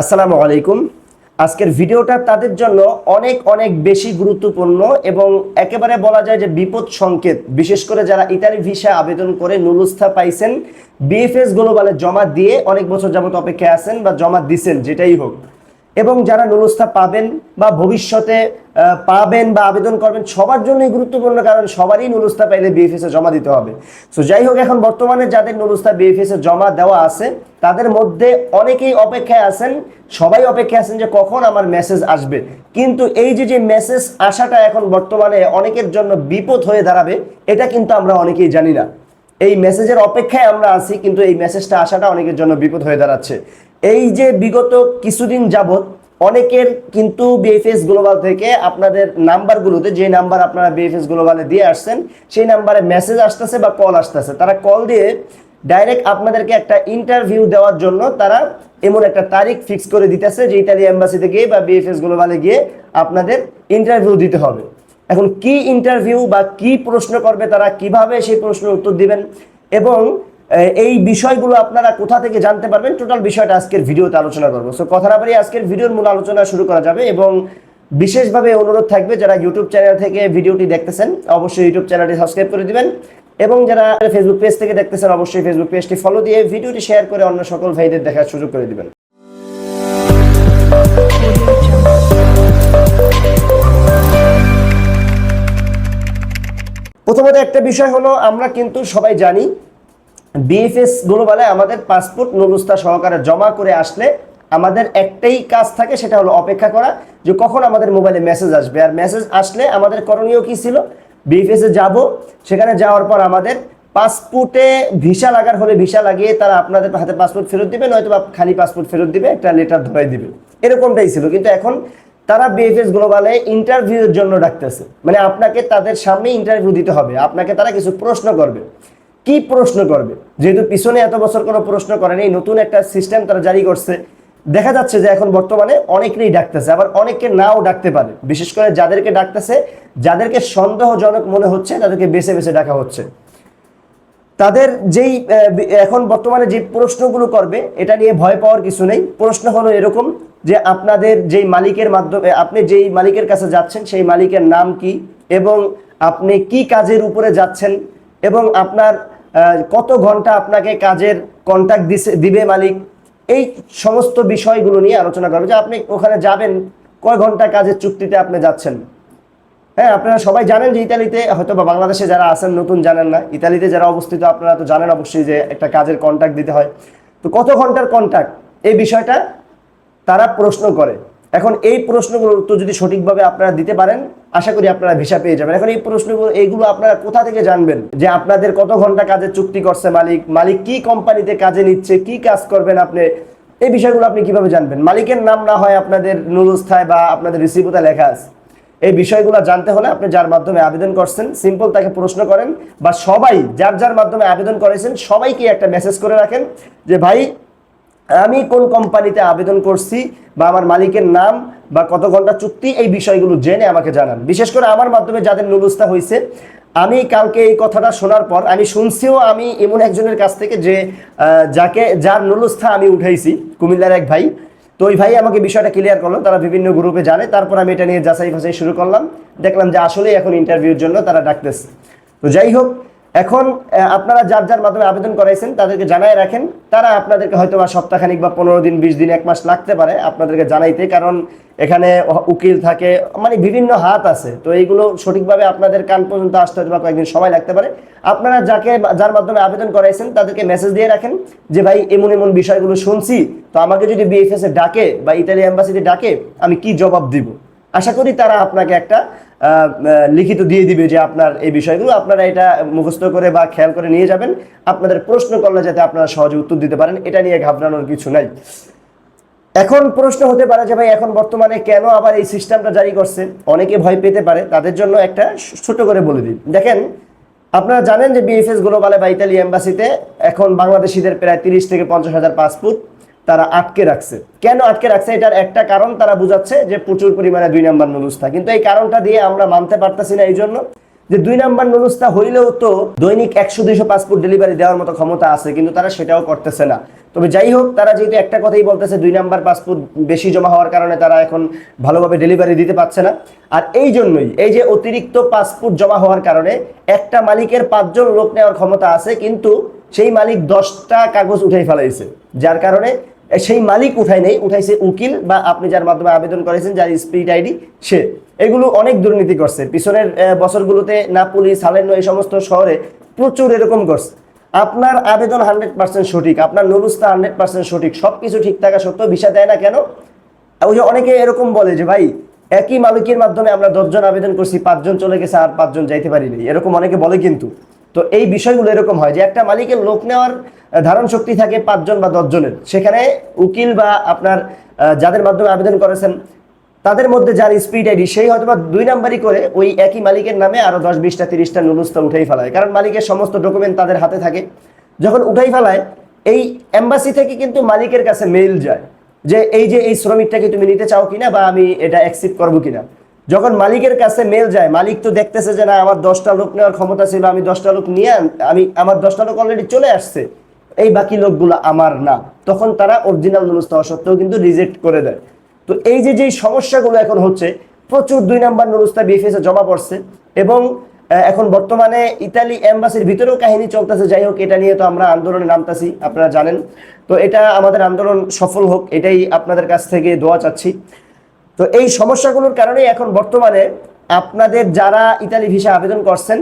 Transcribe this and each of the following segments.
আসসালামু আলাইকুম। আজকের ভিডিওটা তাদের জন্য অনেক অনেক বেশি গুরুত্বপূর্ণ এবং একেবারে বলা যায় যে বিপদ সংকেত। বিশেষ করে যারা ইতালি ভিসা আবেদন করে নুলুস্থা পাইছেন বিএফএস গ্লোবালে জমা দিয়ে অনেক বছর যাবত অপেক্ষায় আছেন বা জমা দিছেন, যেটাই হোক। এবং যারা নুলুস্থা পাবেন বা ভবিষ্যতে পাবেন বা আবেদন করবেন, সবার জন্যই গুরুত্বপূর্ণ কারণ সবারই নুলুস্থা পাইলে বিএফএস জমা দিতে হবে। সো যাই হোক, এখন বর্তমানে যাদের নুলুস্থা বিএফএস জমা দেওয়া আছে, তাদের মধ্যে অনেকেই অপেক্ষায় আছেন, সবাই অপেক্ষায় আছেন যে কখন আমার মেসেজ আসবে। কিন্তু এই যে যে মেসেজ আসাটা এখন বর্তমানে অনেকের জন্য বিপদ হয়ে দাঁড়াবে, এটা কিন্তু আমরা অনেকেই জানি না। এই মেসেজের অপেক্ষায় আমরা আছি, কিন্তু এই মেসেজটা আসাটা অনেকের জন্য বিপদ হয়ে দাঁড়াচ্ছে। এই যে বিগত কিছুদিন যাবত অনেকের কিন্তু বিএফএস গ্লোবাল থেকে আপনাদের নাম্বারগুলোতে যে নাম্বার আপনারা বিএফএস গ্লোবালে দিয়ে আসছেন, সেই নাম্বারে মেসেজ আসতেছে বা কল আসতেছে। তারা কল দিয়ে ডাইরেক্ট আপনাদেরকে একটা ইন্টারভিউ দেওয়ার জন্য তারা এমন একটা তারিখ ফিক্স করে দিতেছে, যে ইতালি এম্বাসিতে গিয়ে বা বিএফএস গ্লোবালে গিয়ে আপনাদের ইন্টারভিউ দিতে হবে। এখন কি ইন্টারভিউ বা কি প্রশ্ন করবে তারা, কীভাবে সেই প্রশ্নের উত্তর দিবেন? এবং এই বিষয়গুলো আপনারা কোথা থেকে জানতে পারবেন? টোটাল বিষয়টা আজকের ভিডিওতে আলোচনা করব। সো কথা না আজকের ভিডিওর মূল আলোচনা শুরু করা যাবে এবং বিশেষভাবে অনুরোধ থাকবে, যারা ইউটিউব চ্যানেল থেকে ভিডিওটি দেখতেছেন, অবশ্যই ইউটিউব চ্যানেলটি সাবস্ক্রাইব করে দিবেন এবং যারা ফেসবুক পেজ থেকে দেখতেছেন, অবশ্যই ফেসবুক পেজটি ফলো দিয়ে ভিডিওটি শেয়ার করে অন্য সকল ভাইদের দেখার সুযোগ করে দিবেন। প্রথমত একটা বিষয় হলো, আমরা কিন্তু সবাই জানি বিএফএস গ্লোবালে আমাদের পাসপোর্ট নুরুস্তা সহকারে জমা করে আসলে আমাদের একটাই কাজ থাকে, সেটা হলো অপেক্ষা করা যে কখন আমাদের মোবাইলে মেসেজ আসবে। আর মেসেজ আসলে আমাদের করণীয় কি ছিল? বিএফএস যাব, সেখানে যাওয়ার পর আমাদের পাসপোর্টে ভিসা লাগার হলে ভিসা লাগিয়ে তারা আপনাদের হাতে পাসপোর্ট ফেরত দিবে, নয়তো খালি পাসপোর্ট ফেরত দিবে, একটা লেটার ধরাই দিবে। এরকমটাই ছিল। কিন্তু এখন তারা বিএফএস গ্লোবালে ইন্টারভিউর জন্য ডাকতেছে। মানে আপনাকে তাদের সামনে ইন্টারভিউ দিতে হবে। আপনাকে তারা কিছু প্রশ্ন করবে। কি প্রশ্ন করবে? যেহেতু পিছনে এত বছর কোনো প্রশ্ন করেনি, নতুন একটা সিস্টেম তারা জারি করছে। দেখা যাচ্ছে যে এখন বর্তমানে অনেকেই ডাকতেছে, আবার অনেককে নাও ডাকতে পারে। বিশেষ করে যাদেরকে ডাকতেছে, যাদেরকে সন্দেহজনক মনে হচ্ছে, তাদেরকে বেছে বেছে ডাকা হচ্ছে। তাদের যেই এখন বর্তমানে যে প্রশ্নগুলো করবে, এটা নিয়ে ভয় পাওয়ার কিছু নেই। প্রশ্ন হলো এরকম যে আপনাদের যেই মালিকের মাধ্যমে, আপনি যেই মালিকের কাছে যাচ্ছেন, সেই মালিকের নাম কি, এবং আপনি কি কাজের উপরে যাচ্ছেন, এবং আপনার কত ঘণ্টা আপনাকে কাজের কন্ট্যাক্ট দিবে মালিক? এই সমস্ত বিষয়গুলো নিয়ে আলোচনা করবে যে আপনি ওখানে যাবেন, কয় ঘণ্টা কাজের চুক্তিতে আপনি যাচ্ছেন? হ্যাঁ আপনারা সবাই জানেন যে ইতালিতে, হয়তো বা বাংলাদেশে যারা আছেন, নতুন জানেন না, ইতালিতে যারা অবস্থিত, আপনারা তো জানেন অবশ্যই যে একটা কাজের কন্ট্যাক্ট দিতে হয়। তো কত ঘণ্টার কন্ট্যাক্ট এই বিষয়টা তারা প্রশ্ন করে। এখন এই প্রশ্নগুলোর উত্তর যদি সঠিকভাবে আপনারা দিতে পারেন, আশা করি আপনারা ভিসা পেয়ে যাবেন। এখন এই প্রশ্নগুলো এইগুলো আপনারা কোথা থেকে জানবেন? যে আপনাদের কত ঘণ্টা কাজের চুক্তি করছে মালিক মালিক কি কোম্পানিতে কাজে নিচ্ছে, কি কাজ করবেন আপনি? এই বিষয়গুলো আপনি কীভাবে জানবেন? মালিকের নাম না হয় আপনাদের নুরুস্থায় বা আপনাদের রিসিভুতে লেখা আছে। এই বিষয়গুলো জানতে হলে আপনি যার মাধ্যমে আবেদন করছেন, সিম্পল তাকে প্রশ্ন করেন বা সবাই যার যার মাধ্যমে আবেদন করেছেন, সবাইকে একটা মেসেজ করে রাখেন যে, ভাই আমি কোন কোম্পানিতে আবেদন করছি বা আমার মালিকের নাম বা কত ঘণ্টা চুক্তি, এই বিষয়গুলো জেনে আমাকে জানান। বিশেষ করে আমার মাধ্যমে যাদের নুলুস্তা হয়েছে, আমি কালকে এই কথাটা শোনার পর আমি শুনছিও আমি এমন একজনের কাছ থেকে যে যাকে, যার নুলুস্থা আমি উঠাইছি, কুমিল্লার এক ভাই। তো ওই ভাই আমাকে বিষয়টা ক্লিয়ার করল, তারা বিভিন্ন গ্রুপে জানে, তারপর আমি এটা নিয়ে যাচাই ফাঁচাই শুরু করলাম। দেখলাম যে আসলেই এখন ইন্টারভিউর জন্য তারা ডাকতেছে। তো যাই হোক এখন আপনারা যার যার মাধ্যমে আবেদন করাইছেন, তাদেরকে জানাই রাখেন। তারা আপনাদেরকে হয়তো বা সপ্তাহখানিক বা পনেরো দিন, বিশ দিন, এক মাস লাগতে পারে আপনাদেরকে জানাইতে, কারণ এখানে উকিল থাকে মানে বিভিন্ন হাত আছে। তো এইগুলো সঠিকভাবে আপনাদের কান পর্যন্ত আসতে হয়তো বা কয়েকদিন সময় লাগতে পারে। আপনারা যাকে যার মাধ্যমে আবেদন করাইছেন, তাদেরকে মেসেজ দিয়ে রাখেন যে, ভাই, এমন এমন বিষয়গুলো শুনছি। তো আমাকে যদি বিএফএস ডাকে বা ইতালি এম্বাসিতে ডাকে, আমি কি জবাব দিব? আশা করি তারা আপনাকে একটা লিখিত দিয়ে দিবে যে আপনার এই বিষয়গুলো। আপনারা এটা মুখস্থ করে বা খেয়াল করে নিয়ে যাবেন। আপনাদের প্রশ্ন করলে যাতে আপনারা সহজে উত্তর দিতে পারেন, এটা নিয়ে ঘাবড়ানোর কিছু নাই। এখন প্রশ্ন হতে পারে যে ভাই, এখন বর্তমানে কেন আবার এই সিস্টেমটা জারি করছে? অনেকে ভয় পেতে পারে, তাদের জন্য একটা ছোট করে বলে দিই। দেখেন, আপনারা জানেন যে বিএফএস গ্লোবালে বা ইতালি এম্বাসিতে এখন বাংলাদেশিদের প্রায় তিরিশ থেকে পঞ্চাশ হাজার পাসপোর্ট। তারা আটকে রাখছে। কেন আটকে রাখছে? এটার একটা কারণ তারা বুঝাচ্ছে যে প্রচুর পরিমাণে দুই নাম্বার নুরুস্থা কিন্তু এই কারণটা দিয়ে আমরা মানতে পারতেছি না এই জন্য যে দুই নাম্বার নুরুস্তা হইলেও তো দৈনিক একশো দুইশো পাসপোর্ট ডেলিভারি দেওয়ার মতো ক্ষমতা আছে, কিন্তু তারা সেটাও করতেছে না। তবে যাই হোক, তারা যেহেতু একটা কথাই বলতেছে, দুই নাম্বার পাসপোর্ট বেশি জমা হওয়ার কারণে তারা এখন ভালোভাবে ডেলিভারি দিতে পারছে না। আর এই জন্যই, এই যে অতিরিক্ত পাসপোর্ট জমা হওয়ার কারণে একটা মালিকের পাঁচজন লোক নেওয়ার ক্ষমতা আছে, কিন্তু সেই মালিক দশটা কাগজ উঠে ফেলাইছে। যার কারণে সেই মালিক উঠাই নেই, উঠাইছে উকিল বা আপনি যার মাধ্যমে আবেদন করেছেন, যার স্পিড আইডি সে। এগুলো অনেক দুর্নীতি করছে। পিছনের বছরগুলোতে নাপুলি সালেনো এই সমস্ত শহরে প্রচুর এরকম করছে। আপনার আবেদন হান্ড্রেড পার্সেন্ট সঠিক, আপনার নুরুস্তা হান্ড্রেড পার্সেন্ট সঠিক সব কিছু ঠিক থাকা সত্ত্বেও ভিসা দেয় না কেন? ওই যে অনেকে এরকম বলে যে, ভাই, একই মালিকের মাধ্যমে আমরা দশজন আবেদন করছি, পাঁচজন চলে গেছে, আর পাঁচজন যাইতে পারিনি এরকম অনেকে বলে কিন্তু। তো এই বিষয়গুলো এরকম হয় যে একটা মালিকের লোক নেওয়ার ধারণ শক্তি থাকে পাঁচজন বা দশজনের। সেখানে উকিল বা আপনার যাদের মাধ্যমে আবেদন করেছেন, তাদের মধ্যে যার স্পিড আইডি, সেই হয়তো বা দুই নাম্বারই করে ওই একই মালিকের নামে আরও দশ বিশটা তিরিশটা নুরুস্তা উঠেই ফেলায়। কারণ মালিকের সমস্ত ডকুমেন্ট তাদের হাতে থাকে। যখন উঠাই ফেলায়, এই এম্বাসি থেকে কিন্তু মালিকের কাছে মেইল যায় যে, এই যে এই শ্রমিকটাকে তুমি নিতে চাও কিনা বা আমি এটা অ্যাকসেপ্ট করব কিনা? যখন মালিকের কাছে মেল যায়, মালিক তো দেখতেছে যে না, আমার দশটা লোক নেওয়ার ক্ষমতা ছিল, আমি দশটা লোক নিয়ে আমি, আমার দশটা লোক অলরেডি চলে আসছে, এই বাকি লোকগুলো আমার না। তখন তারা অরিজিনাল নুরুস্ত হওয়া সত্ত্বেও কিন্তু রিজেক্ট করে দেয়। তো এই যে যেই সমস্যাগুলো এখন হচ্ছে, প্রচুর দুই নাম্বার নুরুস্তা বিএফএস জমা পড়ছে এবং এখন বর্তমানে ইতালি এম্বাসির ভিতরেও কাহিনী চলতেছে। যাই হোক, এটা নিয়ে তো আমরা আন্দোলনে নামতাছি, আপনারা জানেন। তো এটা আমাদের আন্দোলন সফল হোক, এটাই আপনাদের কাছ থেকে দোয়া চাচ্ছি। তো এই সমস্যাগুলোর কারণে এখন বর্তমানে আপনাদের যারা ইতালি ভিসা আবেদন করছেন,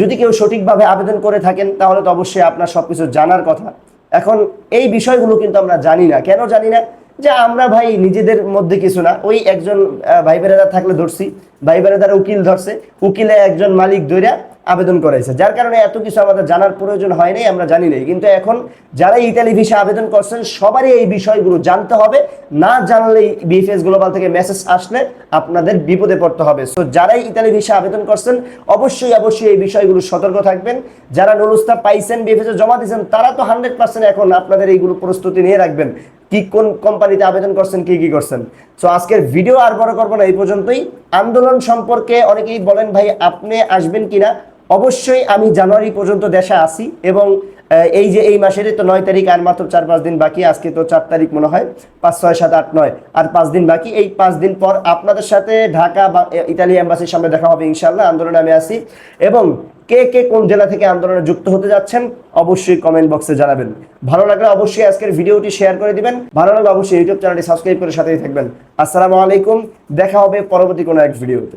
যদি কেউ সঠিকভাবে আবেদন করে থাকেন, তাহলে তো অবশ্যই আপনার সব কিছু জানার কথা। এখন এই বিষয়গুলো কিন্তু আমরা জানি না। কেন জানি না? যে আমরা ভাই নিজেদের মধ্যে কিছু না। ওই একজন ভাই বেড়াদার থাকলে ধরছি ভাই বেড়াদার উকিল ধরছে, উকিলে একজন মালিক ধইরা আবেদন করাইছে। যার কারণে এত কিছু আমাদের জানার প্রয়োজন হয় নাই, আমরা জানি নাই। কিন্তু এখন যারা ইতালি ভিসা আবেদন করছেন, সবারই এই বিষয়গুলো জানতে হবে। না জানলেই বিএফএস গ্লোবাল থেকে মেসেজ আসলে আপনাদের বিপদে পড়তে হবে। সো যারাই ইতালি ভিসা আবেদন করছেন, অবশ্যই অবশ্যই এই বিষয়গুলো সতর্ক থাকবেন। যারা নুরুস্তা পাইছেন, বিএফএস জমা দিয়েছেন, তারা তো হান্ড্রেড পার্সেন্ট এখন আপনাদের এইগুলো প্রস্তুতি নিয়ে রাখবেন। কি কোন কোম্পানিতে আবেদন করছেন, কি কি করছেন। সো আজকের ভিডিও আর বড় করব না, এই পর্যন্তই। আন্দোলন সম্পর্কে অনেকেই বলেন, ভাই, আপনি আসবেন কিনা? অবশ্যই আমি জানুয়ারি পর্যন্ত দেশে আসি এবং এই যে এই মাসের তো নয় তারিখ আর মাত্র চার পাঁচ দিন বাকি, আজকে তো চার তারিখ মনে হয়, পাঁচ, ছয়, সাত, আট, নয়, আর পাঁচ দিন বাকি। এই পাঁচ দিন পর আপনাদের সাথে ঢাকা বা ইতালি এম্বাসির সামনে দেখা হবে ইনশাল্লাহ আন্দোলনে আমি আসি এবং কে কে কোন জেলা থেকে আন্দোলনে যুক্ত হতে যাচ্ছেন, অবশ্যই কমেন্ট বক্সে জানাবেন। ভালো লাগলে অবশ্যই আজকের ভিডিওটি শেয়ার করে দিবেন, ভালো লাগলে অবশ্যই ইউটিউব চ্যানেলটি সাবস্ক্রাইব করে সাথেই থাকবেন। আসসালামু আলাইকুম, দেখা হবে পরবর্তী কোনো এক ভিডিওতে